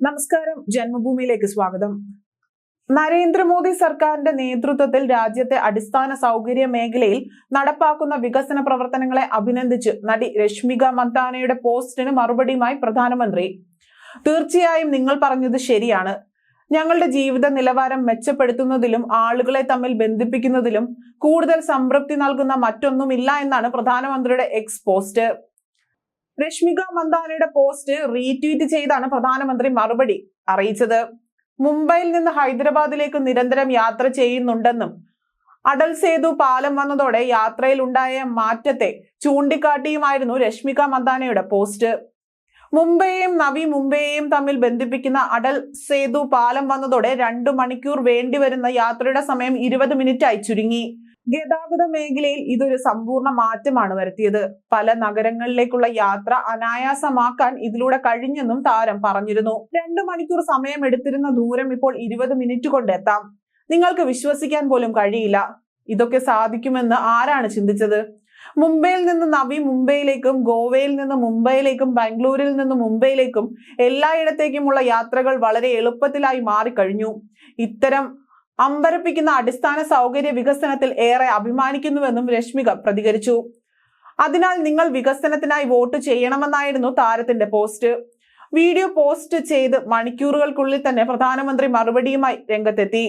നമസ്കാരം. ജന്മഭൂമിയിലേക്ക് സ്വാഗതം. നരേന്ദ്രമോദി സർക്കാരിന്റെ നേതൃത്വത്തിൽ രാജ്യത്തെ അടിസ്ഥാന സൗകര്യ മേഖലയിൽ നടപ്പാക്കുന്ന വികസന പ്രവർത്തനങ്ങളെ അഭിനന്ദിച്ച് നടി രശ്മിക മന്താനയുടെ പോസ്റ്റിന് മറുപടിയുമായി പ്രധാനമന്ത്രി. തീർച്ചയായും നിങ്ങൾ പറഞ്ഞത് ശരിയാണ്. ഞങ്ങളുടെ ജീവിത നിലവാരം മെച്ചപ്പെടുത്തുന്നതിലും ആളുകളെ തമ്മിൽ ബന്ധിപ്പിക്കുന്നതിലും കൂടുതൽ സംതൃപ്തി നൽകുന്ന മറ്റൊന്നുമില്ല എന്നാണ് പ്രധാനമന്ത്രിയുടെ എക്സ് പോസ്റ്റ്. രശ്മിക മന്ദാനയുടെ പോസ്റ്റ് റീട്വീറ്റ് ചെയ്താണ് പ്രധാനമന്ത്രി മറുപടി അറിയിച്ചത്. മുംബൈയിൽ നിന്ന് ഹൈദരാബാദിലേക്ക് നിരന്തരം യാത്ര ചെയ്യുന്നുണ്ടെന്നും അടൽ സേതു പാലം വന്നതോടെ യാത്രയിൽ ഉണ്ടായ മാറ്റത്തെ ചൂണ്ടിക്കാട്ടിയുമായിരുന്നു രശ്മിക മന്ദാനയുടെ പോസ്റ്റ്. മുംബൈയും നവി മുംബൈയും തമ്മിൽ ബന്ധിപ്പിക്കുന്ന അടൽ സേതു പാലം വന്നതോടെ രണ്ടു മണിക്കൂർ വേണ്ടിവരുന്ന യാത്രയുടെ സമയം ഇരുപത് മിനിറ്റായി ചുരുങ്ങി. ഗതാഗത മേഖലയിൽ ഇതൊരു സമ്പൂർണ മാറ്റമാണ് വരുത്തിയത്. പല നഗരങ്ങളിലേക്കുള്ള യാത്ര അനായാസമാക്കാൻ ഇതിലൂടെ കഴിഞ്ഞെന്നും താരം പറഞ്ഞിരുന്നു. രണ്ടു മണിക്കൂർ സമയം എടുത്തിരുന്ന ദൂരം ഇപ്പോൾ ഇരുപത് മിനിറ്റ് കൊണ്ട് എത്താം നിങ്ങൾക്ക് വിശ്വസിക്കാൻ പോലും കഴിയില്ല. ഇതൊക്കെ സാധിക്കുമെന്ന് ആരാണ് ചിന്തിച്ചത്? മുംബൈയിൽ നിന്ന് നവി മുംബൈയിലേക്കും ഗോവയിൽ നിന്ന് മുംബൈയിലേക്കും ബാംഗ്ലൂരിൽ നിന്ന് മുംബൈയിലേക്കും എല്ലായിടത്തേക്കുമുള്ള യാത്രകൾ വളരെ എളുപ്പത്തിലായി മാറിക്കഴിഞ്ഞു. ഇത്തരം അമ്പരപ്പിക്കുന്ന അടിസ്ഥാന സൗകര്യ വികസനത്തിൽ ഏറെ അഭിമാനിക്കുന്നുവെന്നും രശ്മിക പ്രതികരിച്ചു. അതിനാൽ നിങ്ങൾ വികസനത്തിനായി വോട്ട് ചെയ്യണമെന്നായിരുന്നു താരത്തിന്റെ പോസ്റ്റ്. വീഡിയോ പോസ്റ്റ് ചെയ്ത് മണിക്കൂറുകൾക്കുള്ളിൽ തന്നെ പ്രധാനമന്ത്രി മറുപടിയുമായി രംഗത്തെത്തി.